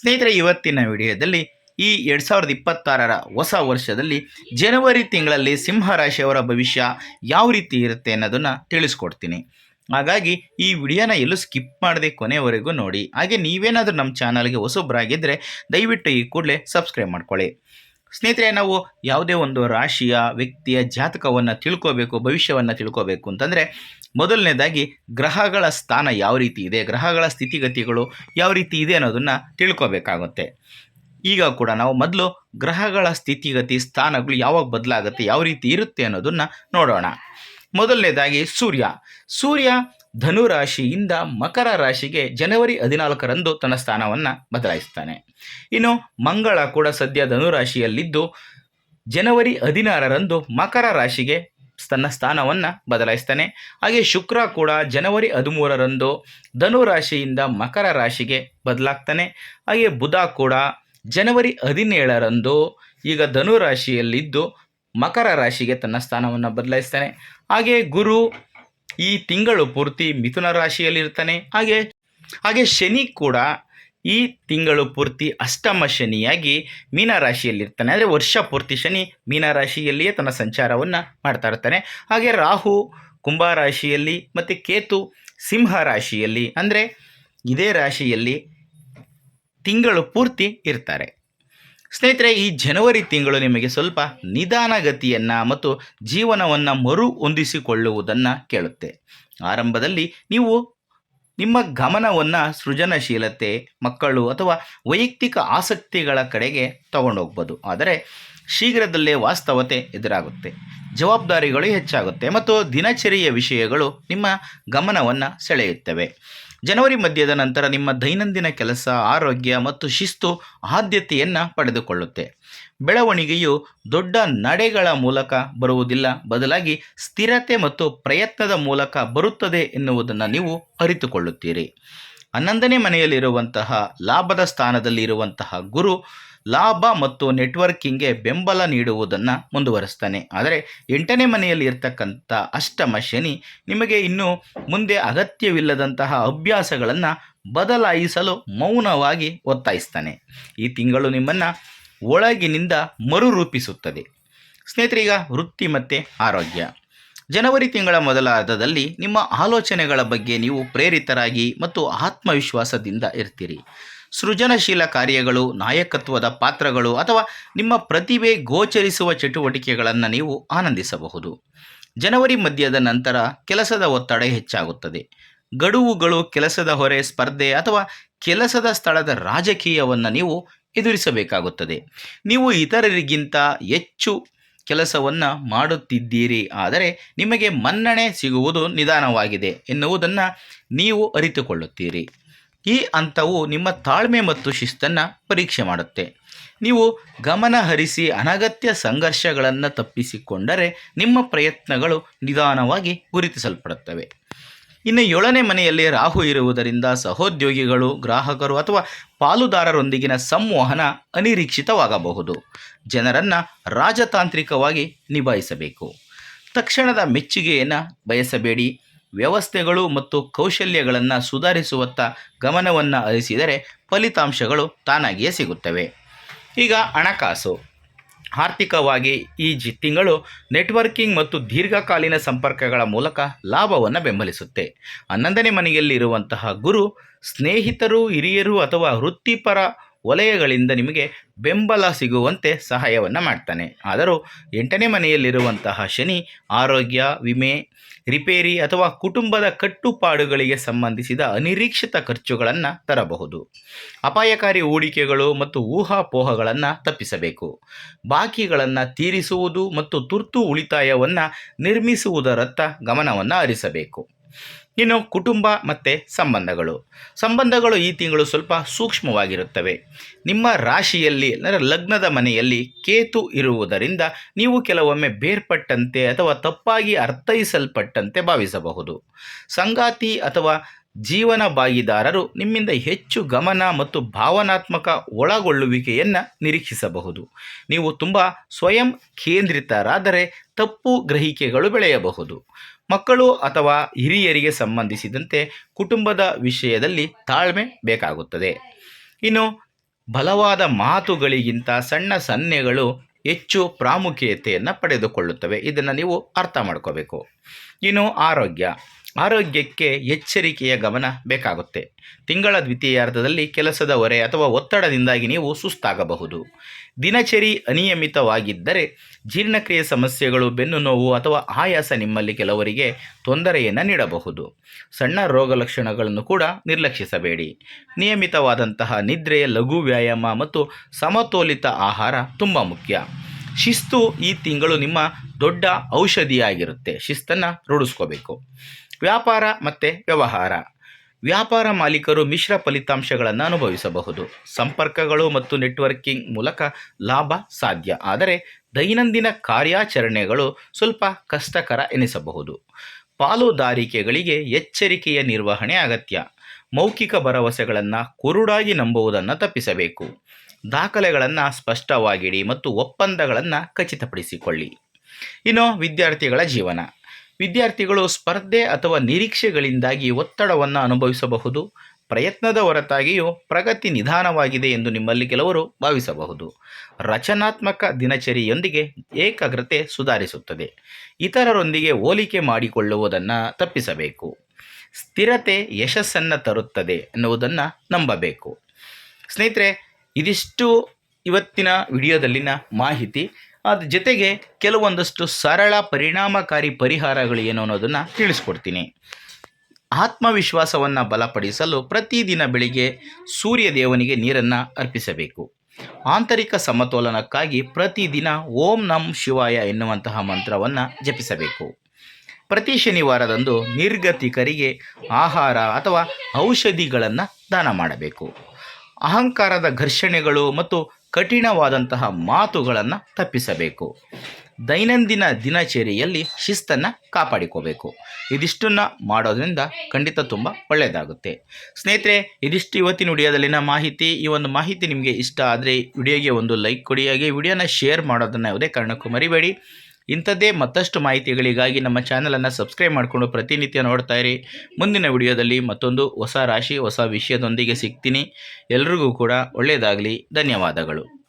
ಸ್ನೇಹಿತರೆ, ಇವತ್ತಿನ ವಿಡಿಯೋದಲ್ಲಿ ಈ ಎರಡು ಸಾವಿರದ ಇಪ್ಪತ್ತಾರರ ಹೊಸ ವರ್ಷದಲ್ಲಿ ಜನವರಿ ತಿಂಗಳಲ್ಲಿ ಸಿಂಹ ರಾಶಿಯವರ ಭವಿಷ್ಯ ಯಾವ ರೀತಿ ಇರುತ್ತೆ ಅನ್ನೋದನ್ನು ತಿಳಿಸ್ಕೊಡ್ತೀನಿ. ಹಾಗಾಗಿ ಈ ವಿಡಿಯೋನ ಎಲ್ಲೂ ಸ್ಕಿಪ್ ಮಾಡದೆ ಕೊನೆವರೆಗೂ ನೋಡಿ. ಹಾಗೆ ನೀವೇನಾದರೂ ನಮ್ಮ ಚಾನಲ್ಗೆ ಹೊಸಬ್ರಾಗಿದ್ದರೆ ದಯವಿಟ್ಟು ಈ ಕೂಡಲೇ ಸಬ್ಸ್ಕ್ರೈಬ್ ಮಾಡ್ಕೊಳ್ಳಿ. ಸ್ನೇಹಿತರೆ, ನಾವು ಯಾವುದೇ ಒಂದು ರಾಶಿಯ ವ್ಯಕ್ತಿಯ ಜಾತಕವನ್ನು ತಿಳ್ಕೋಬೇಕು, ಭವಿಷ್ಯವನ್ನು ತಿಳ್ಕೋಬೇಕು ಅಂತಂದರೆ, ಮೊದಲನೇದಾಗಿ ಗ್ರಹಗಳ ಸ್ಥಾನ ಯಾವ ರೀತಿ ಇದೆ, ಗ್ರಹಗಳ ಸ್ಥಿತಿಗತಿಗಳು ಯಾವ ರೀತಿ ಇದೆ ಅನ್ನೋದನ್ನು ತಿಳ್ಕೋಬೇಕಾಗುತ್ತೆ. ಈಗ ಕೂಡ ನಾವು ಮೊದಲು ಗ್ರಹಗಳ ಸ್ಥಿತಿಗತಿ, ಸ್ಥಾನಗಳು ಯಾವಾಗ ಬದಲಾಗುತ್ತೆ, ಯಾವ ರೀತಿ ಇರುತ್ತೆ ಅನ್ನೋದನ್ನು ನೋಡೋಣ. ಮೊದಲನೇದಾಗಿ ಸೂರ್ಯ. ಸೂರ್ಯ ಧನು ರಾಶಿಯಿಂದ ಮಕರ ರಾಶಿಗೆ ಜನವರಿ ಹದಿನಾಲ್ಕರಂದು ತನ್ನ ಸ್ಥಾನವನ್ನು ಬದಲಾಯಿಸ್ತಾನೆ ಇನ್ನು ಮಂಗಳ ಕೂಡ ಸದ್ಯ ಧನು ರಾಶಿಯಲ್ಲಿದ್ದು ಜನವರಿ ಹದಿನಾರರಂದು ಮಕರ ರಾಶಿಗೆ ತನ್ನ ಸ್ಥಾನವನ್ನು ಬದಲಾಯಿಸ್ತಾನೆ ಹಾಗೆ ಶುಕ್ರ ಕೂಡ ಜನವರಿ ಹದಿಮೂರರಂದು ಧನು ರಾಶಿಯಿಂದ ಮಕರ ರಾಶಿಗೆ ಬದಲಾಗ್ತಾನೆ. ಹಾಗೆ ಬುಧ ಕೂಡ ಜನವರಿ ಹದಿನೇಳರಂದು ಈಗ ಧನು ರಾಶಿಯಲ್ಲಿದ್ದು ಮಕರ ರಾಶಿಗೆ ತನ್ನ ಸ್ಥಾನವನ್ನು ಬದಲಾಯಿಸ್ತಾನೆ ಹಾಗೆ ಗುರು ಈ ತಿಂಗಳು ಪೂರ್ತಿ ಮಿಥುನ ರಾಶಿಯಲ್ಲಿರ್ತಾನೆ. ಹಾಗೆ ಹಾಗೆ ಶನಿ ಕೂಡ ಈ ತಿಂಗಳು ಪೂರ್ತಿ ಅಷ್ಟಮ ಶನಿಯಾಗಿ ಮೀನ ರಾಶಿಯಲ್ಲಿರ್ತಾನೆ. ಅಂದರೆ ವರ್ಷ ಪೂರ್ತಿ ಶನಿ ಮೀನ ರಾಶಿಯಲ್ಲಿಯೇ ತನ್ನ ಸಂಚಾರವನ್ನು ಮಾಡ್ತಾ ಇರ್ತಾನೆ. ಹಾಗೆ ರಾಹು ಕುಂಭ ರಾಶಿಯಲ್ಲಿ ಮತ್ತು ಕೇತು ಸಿಂಹ ರಾಶಿಯಲ್ಲಿ, ಅಂದರೆ ಇದೇ ರಾಶಿಯಲ್ಲಿ ತಿಂಗಳು ಪೂರ್ತಿ ಇರ್ತಾರೆ. ಸ್ನೇಹಿತರೆ, ಈ ಜನವರಿ ತಿಂಗಳು ನಿಮಗೆ ಸ್ವಲ್ಪ ನಿಧಾನಗತಿಯನ್ನು ಮತ್ತು ಜೀವನವನ್ನು ಮರು ಹೊಂದಿಸಿಕೊಳ್ಳುವುದನ್ನು ಕೇಳುತ್ತೆ. ಆರಂಭದಲ್ಲಿ ನೀವು ನಿಮ್ಮ ಗಮನವನ್ನು ಸೃಜನಶೀಲತೆ, ಮಕ್ಕಳು ಅಥವಾ ವೈಯಕ್ತಿಕ ಆಸಕ್ತಿಗಳ ಕಡೆಗೆ ತಗೊಂಡೋಗ್ಬೋದು. ಆದರೆ ಶೀಘ್ರದಲ್ಲೇ ವಾಸ್ತವತೆ ಎದುರಾಗುತ್ತೆ. ಜವಾಬ್ದಾರಿಗಳು ಹೆಚ್ಚಾಗುತ್ತೆ ಮತ್ತು ದಿನಚರಿಯ ವಿಷಯಗಳು ನಿಮ್ಮ ಗಮನವನ್ನು ಸೆಳೆಯುತ್ತವೆ. ಜನವರಿ ಮಧ್ಯದ ನಂತರ ನಿಮ್ಮ ದೈನಂದಿನ ಕೆಲಸ, ಆರೋಗ್ಯ ಮತ್ತು ಶಿಸ್ತು ಆದ್ಯತೆಯನ್ನು ಪಡೆದುಕೊಳ್ಳುತ್ತೆ. ಬೆಳವಣಿಗೆಯು ದೊಡ್ಡ ನಡೆಗಳ ಮೂಲಕ ಬರುವುದಿಲ್ಲ. ಬದಲಾಗಿ ಸ್ಥಿರತೆ ಮತ್ತು ಪ್ರಯತ್ನದ ಮೂಲಕ ಬರುತ್ತದೆ ಎನ್ನುವುದನ್ನು ನೀವು ಅರಿತುಕೊಳ್ಳುತ್ತೀರಿ. ಹನ್ನೊಂದನೇ ಮನೆಯಲ್ಲಿರುವಂತಹ, ಲಾಭದ ಸ್ಥಾನದಲ್ಲಿ ಇರುವಂತಹ ಗುರು ಲಾಭ ಮತ್ತು ನೆಟ್ವರ್ಕಿಂಗ್ಗೆ ಬೆಂಬಲ ನೀಡುವುದನ್ನು ಮುಂದುವರಿಸ್ತಾನೆ. ಆದರೆ ಎಂಟನೇ ಮನೆಯಲ್ಲಿ ಇರ್ತಕ್ಕಂಥ ಅಷ್ಟಮ ಶನಿ ನಿಮಗೆ ಇನ್ನೂ ಮುಂದೆ ಅಗತ್ಯವಿಲ್ಲದಂತಹ ಅಭ್ಯಾಸಗಳನ್ನು ಬದಲಾಯಿಸಲು ಮೌನವಾಗಿ ಒತ್ತಾಯಿಸ್ತಾನೆ. ಈ ತಿಂಗಳು ನಿಮ್ಮನ್ನು ಒಳಗಿನಿಂದ ಮರುರೂಪಿಸುತ್ತದೆ. ಸ್ನೇಹಿತರಿಗ ವೃತ್ತಿ ಮತ್ತು ಆರೋಗ್ಯ. ಜನವರಿ ತಿಂಗಳ ಮೊದಲ ನಿಮ್ಮ ಆಲೋಚನೆಗಳ ಬಗ್ಗೆ ನೀವು ಪ್ರೇರಿತರಾಗಿ ಮತ್ತು ಆತ್ಮವಿಶ್ವಾಸದಿಂದ ಇರ್ತೀರಿ. ಸೃಜನಶೀಲ ಕಾರ್ಯಗಳು, ನಾಯಕತ್ವದ ಪಾತ್ರಗಳು ಅಥವಾ ನಿಮ್ಮ ಪ್ರತಿಭೆ ಗೋಚರಿಸುವ ಚಟುವಟಿಕೆಗಳನ್ನು ನೀವು ಆನಂದಿಸಬಹುದು. ಜನವರಿ ಮಧ್ಯದ ನಂತರ ಕೆಲಸದ ಒತ್ತಡ ಹೆಚ್ಚಾಗುತ್ತದೆ. ಗಡುವುಗಳು ಕೆಲಸದ ಹೊರೆ ಸ್ಪರ್ಧೆ ಅಥವಾ ಕೆಲಸದ ಸ್ಥಳದ ರಾಜಕೀಯವನ್ನು ನೀವು ಎದುರಿಸಬೇಕಾಗುತ್ತದೆ. ನೀವು ಇತರರಿಗಿಂತ ಹೆಚ್ಚು ಕೆಲಸವನ್ನು ಮಾಡುತ್ತಿದ್ದೀರಿ ಆದರೆ ನಿಮಗೆ ಮನ್ನಣೆ ಸಿಗುವುದು ನಿಧಾನವಾಗಿದೆ ಎನ್ನುವುದನ್ನು ನೀವು ಅರಿತುಕೊಳ್ಳುತ್ತೀರಿ. ಈ ಹಂತವು ನಿಮ್ಮ ತಾಳ್ಮೆ ಮತ್ತು ಶಿಸ್ತನ್ನು ಪರೀಕ್ಷೆ ಮಾಡುತ್ತೆ. ನೀವು ಗಮನ ಹರಿಸಿ ಅನಗತ್ಯ ಸಂಘರ್ಷಗಳನ್ನು ತಪ್ಪಿಸಿಕೊಂಡರೆ ನಿಮ್ಮ ಪ್ರಯತ್ನಗಳು ನಿಧಾನವಾಗಿ ಗುರುತಿಸಲ್ಪಡುತ್ತವೆ. ಇನ್ನು ಏಳನೇ ಮನೆಯಲ್ಲಿ ರಾಹು ಇರುವುದರಿಂದ ಸಹೋದ್ಯೋಗಿಗಳು, ಗ್ರಾಹಕರು ಅಥವಾ ಪಾಲುದಾರರೊಂದಿಗಿನ ಸಂವಹನ ಅನಿರೀಕ್ಷಿತವಾಗಬಹುದು. ಜನರನ್ನು ರಾಜತಾಂತ್ರಿಕವಾಗಿ ನಿಭಾಯಿಸಬೇಕು. ತಕ್ಷಣದ ಮೆಚ್ಚುಗೆಯನ್ನು ಬಯಸಬೇಡಿ. ವ್ಯವಸ್ಥೆಗಳು ಮತ್ತು ಕೌಶಲ್ಯಗಳನ್ನು ಸುಧಾರಿಸುವತ್ತ ಗಮನವನ್ನು ಹರಿಸಿದರೆ ಫಲಿತಾಂಶಗಳು ತಾನಾಗಿಯೇ ಸಿಗುತ್ತವೆ. ಈಗ ಹಣಕಾಸು. ಆರ್ಥಿಕವಾಗಿ ಈ ಜಿ ತಿಂಗಳು ನೆಟ್ವರ್ಕಿಂಗ್ ಮತ್ತು ದೀರ್ಘಕಾಲೀನ ಸಂಪರ್ಕಗಳ ಮೂಲಕ ಲಾಭವನ್ನು ಬೆಂಬಲಿಸುತ್ತೆ. ಹನ್ನೊಂದನೇ ಮನೆಯಲ್ಲಿರುವಂತಹ ಗುರು, ಸ್ನೇಹಿತರು, ಹಿರಿಯರು ಅಥವಾ ವೃತ್ತಿಪರ ವಲಯಗಳಿಂದ ನಿಮಗೆ ಬೆಂಬಲ ಸಿಗುವಂತೆ ಸಹಾಯವನ್ನು ಮಾಡ್ತಾನೆ. ಆದರೂ ಎಂಟನೇ ಮನೆಯಲ್ಲಿರುವಂತಹ ಶನಿ ಆರೋಗ್ಯ, ವಿಮೆ, ರಿಪೇರಿ ಅಥವಾ ಕುಟುಂಬದ ಕಟ್ಟುಪಾಡುಗಳಿಗೆ ಸಂಬಂಧಿಸಿದ ಅನಿರೀಕ್ಷಿತ ಖರ್ಚುಗಳನ್ನು ತರಬಹುದು. ಅಪಾಯಕಾರಿ ಹೂಡಿಕೆಗಳು ಮತ್ತು ಊಹಾಪೋಹಗಳನ್ನು ತಪ್ಪಿಸಬೇಕು. ಬಾಕಿಗಳನ್ನು ತೀರಿಸುವುದು ಮತ್ತು ತುರ್ತು ಉಳಿತಾಯವನ್ನು ನಿರ್ಮಿಸುವುದರತ್ತ ಗಮನವನ್ನು ಹರಿಸಬೇಕು. ಇನ್ನು ಕುಟುಂಬ ಮತ್ತು ಸಂಬಂಧಗಳು. ಸಂಬಂಧಗಳು ಈ ತಿಂಗಳು ಸ್ವಲ್ಪ ಸೂಕ್ಷ್ಮವಾಗಿರುತ್ತವೆ. ನಿಮ್ಮ ರಾಶಿಯಲ್ಲಿ ಅಂದರೆ ಲಗ್ನದ ಮನೆಯಲ್ಲಿ ಕೇತು ಇರುವುದರಿಂದ ನೀವು ಕೆಲವೊಮ್ಮೆ ಬೇರ್ಪಟ್ಟಂತೆ ಅಥವಾ ತಪ್ಪಾಗಿ ಅರ್ಥೈಸಲ್ಪಟ್ಟಂತೆ ಭಾವಿಸಬಹುದು. ಸಂಗಾತಿ ಅಥವಾ ಜೀವನ ಭಾಗಿದಾರರು ನಿಮ್ಮಿಂದ ಹೆಚ್ಚು ಗಮನ ಮತ್ತು ಭಾವನಾತ್ಮಕ ಒಳಗೊಳ್ಳುವಿಕೆಯನ್ನು ನಿರೀಕ್ಷಿಸಬಹುದು. ನೀವು ತುಂಬ ಸ್ವಯಂ ಕೇಂದ್ರಿತರಾದರೆ ತಪ್ಪು ಗ್ರಹಿಕೆಗಳು ಬೆಳೆಯಬಹುದು. ಮಕ್ಕಳು ಅಥವಾ ಹಿರಿಯರಿಗೆ ಸಂಬಂಧಿಸಿದಂತೆ ಕುಟುಂಬದ ವಿಷಯದಲ್ಲಿ ತಾಳ್ಮೆ ಬೇಕಾಗುತ್ತದೆ. ಇನ್ನು ಬಲವಾದ ಮಾತುಗಳಿಗಿಂತ ಸಣ್ಣ ಸನ್ನೆಗಳು ಹೆಚ್ಚು ಪ್ರಾಮುಖ್ಯತೆಯನ್ನು ಪಡೆದುಕೊಳ್ಳುತ್ತವೆ. ಇದನ್ನು ನೀವು ಅರ್ಥ ಮಾಡ್ಕೋಬೇಕು. ಇನ್ನು ಆರೋಗ್ಯ. ಆರೋಗ್ಯಕ್ಕೆ ಎಚ್ಚರಿಕೆಯ ಗಮನ ಬೇಕಾಗುತ್ತೆ. ತಿಂಗಳ ದ್ವಿತೀಯಾರ್ಧದಲ್ಲಿ ಕೆಲಸದ ಹೊರೆ ಅಥವಾ ಒತ್ತಡದಿಂದಾಗಿ ನೀವು ಸುಸ್ತಾಗಬಹುದು. ದಿನಚರಿ ಅನಿಯಮಿತವಾಗಿದ್ದರೆ ಜೀರ್ಣಕ್ರಿಯೆ ಸಮಸ್ಯೆಗಳು, ಬೆನ್ನು ನೋವು ಅಥವಾ ಆಯಾಸ ನಿಮ್ಮಲ್ಲಿ ಕೆಲವರಿಗೆ ತೊಂದರೆಯನ್ನು ನೀಡಬಹುದು. ಸಣ್ಣ ರೋಗ ಲಕ್ಷಣಗಳನ್ನು ಕೂಡ ನಿರ್ಲಕ್ಷಿಸಬೇಡಿ. ನಿಯಮಿತವಾದಂತಹ ನಿದ್ರೆ, ಲಘು ವ್ಯಾಯಾಮ ಮತ್ತು ಸಮತೋಲಿತ ಆಹಾರ ತುಂಬ ಮುಖ್ಯ. ಶಿಸ್ತು ಈ ತಿಂಗಳು ನಿಮ್ಮ ದೊಡ್ಡ ಔಷಧಿಯಾಗಿರುತ್ತೆ. ಶಿಸ್ತನ್ನು ರೂಢಿಸ್ಕೋಬೇಕು. ವ್ಯಾಪಾರ ಮತ್ತು ವ್ಯವಹಾರ. ವ್ಯಾಪಾರ ಮಾಲೀಕರು ಮಿಶ್ರ ಫಲಿತಾಂಶಗಳನ್ನು ಅನುಭವಿಸಬಹುದು. ಸಂಪರ್ಕಗಳು ಮತ್ತು ನೆಟ್ವರ್ಕಿಂಗ್ ಮೂಲಕ ಲಾಭ ಸಾಧ್ಯ. ಆದರೆ ದೈನಂದಿನ ಕಾರ್ಯಾಚರಣೆಗಳು ಸ್ವಲ್ಪ ಕಷ್ಟಕರ ಎನಿಸಬಹುದು. ಪಾಲುದಾರಿಕೆಗಳಿಗೆ ಎಚ್ಚರಿಕೆಯ ನಿರ್ವಹಣೆ ಅಗತ್ಯ. ಮೌಖಿಕ ಭರವಸೆಗಳನ್ನು ಕುರುಡಾಗಿ ನಂಬುವುದನ್ನು ತಪ್ಪಿಸಬೇಕು. ದಾಖಲೆಗಳನ್ನು ಸ್ಪಷ್ಟವಾಗಿಡಿ ಮತ್ತು ಒಪ್ಪಂದಗಳನ್ನು ಖಚಿತಪಡಿಸಿಕೊಳ್ಳಿ. ಇನ್ನು ವಿದ್ಯಾರ್ಥಿಗಳ ಜೀವನ. ವಿದ್ಯಾರ್ಥಿಗಳು ಸ್ಪರ್ಧೆ ಅಥವಾ ನಿರೀಕ್ಷೆಗಳಿಂದಾಗಿ ಒತ್ತಡವನ್ನು ಅನುಭವಿಸಬಹುದು. ಪ್ರಯತ್ನದ ಹೊರತಾಗಿಯೂ ಪ್ರಗತಿ ನಿಧಾನವಾಗಿದೆ ಎಂದು ನಿಮ್ಮಲ್ಲಿ ಕೆಲವರು ಭಾವಿಸಬಹುದು. ರಚನಾತ್ಮಕ ದಿನಚರಿಯೊಂದಿಗೆ ಏಕಾಗ್ರತೆ ಸುಧಾರಿಸುತ್ತದೆ. ಇತರರೊಂದಿಗೆ ಹೋಲಿಕೆ ಮಾಡಿಕೊಳ್ಳುವುದನ್ನು ತಪ್ಪಿಸಬೇಕು. ಸ್ಥಿರತೆ ಯಶಸ್ಸನ್ನು ತರುತ್ತದೆ ಎನ್ನುವುದನ್ನು ನಂಬಬೇಕು. ಸ್ನೇಹಿತರೆ, ಇದಿಷ್ಟು ಇವತ್ತಿನ ವಿಡಿಯೋದಲ್ಲಿನ ಮಾಹಿತಿ. ಅದ್ರ ಜೊತೆಗೆ ಕೆಲವೊಂದಷ್ಟು ಸರಳ ಪರಿಣಾಮಕಾರಿ ಪರಿಹಾರಗಳು ಏನು ಅನ್ನೋದನ್ನು ತಿಳಿಸ್ಕೊಡ್ತೀನಿ. ಆತ್ಮವಿಶ್ವಾಸವನ್ನು ಬಲಪಡಿಸಲು ಪ್ರತಿದಿನ ಬೆಳಿಗ್ಗೆ ಸೂರ್ಯ ದೇವನಿಗೆ ನೀರನ್ನು ಅರ್ಪಿಸಬೇಕು. ಆಂತರಿಕ ಸಮತೋಲನಕ್ಕಾಗಿ ಪ್ರತಿದಿನ ಓಂ ನಂ ಶಿವಾಯ ಎನ್ನುವಂತಹ ಮಂತ್ರವನ್ನು ಜಪಿಸಬೇಕು. ಪ್ರತಿ ಶನಿವಾರದಂದು ನಿರ್ಗತಿಕರಿಗೆ ಆಹಾರ ಅಥವಾ ಔಷಧಿಗಳನ್ನು ದಾನ ಮಾಡಬೇಕು. ಅಹಂಕಾರದ ಘರ್ಷಣೆಗಳು ಮತ್ತು ಕಠಿಣವಾದಂತಹ ಮಾತುಗಳನ್ನು ತಪ್ಪಿಸಬೇಕು. ದೈನಂದಿನ ದಿನಚರಿಯಲ್ಲಿ ಶಿಸ್ತನ್ನು ಕಾಪಾಡಿಕೋಬೇಕು. ಇದಿಷ್ಟನ್ನು ಮಾಡೋದ್ರಿಂದ ಖಂಡಿತ ತುಂಬ ಒಳ್ಳೆಯದಾಗುತ್ತೆ. ಸ್ನೇಹಿತರೆ, ಇದಿಷ್ಟು ಇವತ್ತಿನ ವಿಡಿಯೋದಲ್ಲಿನ ಮಾಹಿತಿ. ಈ ಒಂದು ಮಾಹಿತಿ ನಿಮಗೆ ಇಷ್ಟ ಆದರೆ ವಿಡಿಯೋಗೆ ಒಂದು ಲೈಕ್ ಕೊಡಿ. ಹಾಗೆ ವಿಡಿಯೋನ ಶೇರ್ ಮಾಡೋದನ್ನು ಯಾವುದೇ ಕಾರಣಕ್ಕೂ ಮರಿಬೇಡಿ. ಇಂಥದ್ದೇ ಮತ್ತಷ್ಟು ಮಾಹಿತಿಗಳಿಗಾಗಿ ನಮ್ಮ ಚಾನಲನ್ನು ಸಬ್ಸ್ಕ್ರೈಬ್ ಮಾಡಿಕೊಂಡು ಪ್ರತಿನಿತ್ಯ ನೋಡ್ತಾ ಇರಿ. ಮುಂದಿನ ವಿಡಿಯೋದಲ್ಲಿ ಮತ್ತೊಂದು ಹೊಸ ರಾಶಿ, ಹೊಸ ವಿಷಯದೊಂದಿಗೆ ಸಿಗ್ತೀನಿ. ಎಲ್ರಿಗೂ ಕೂಡ ಒಳ್ಳೆಯದಾಗಲಿ. ಧನ್ಯವಾದಗಳು.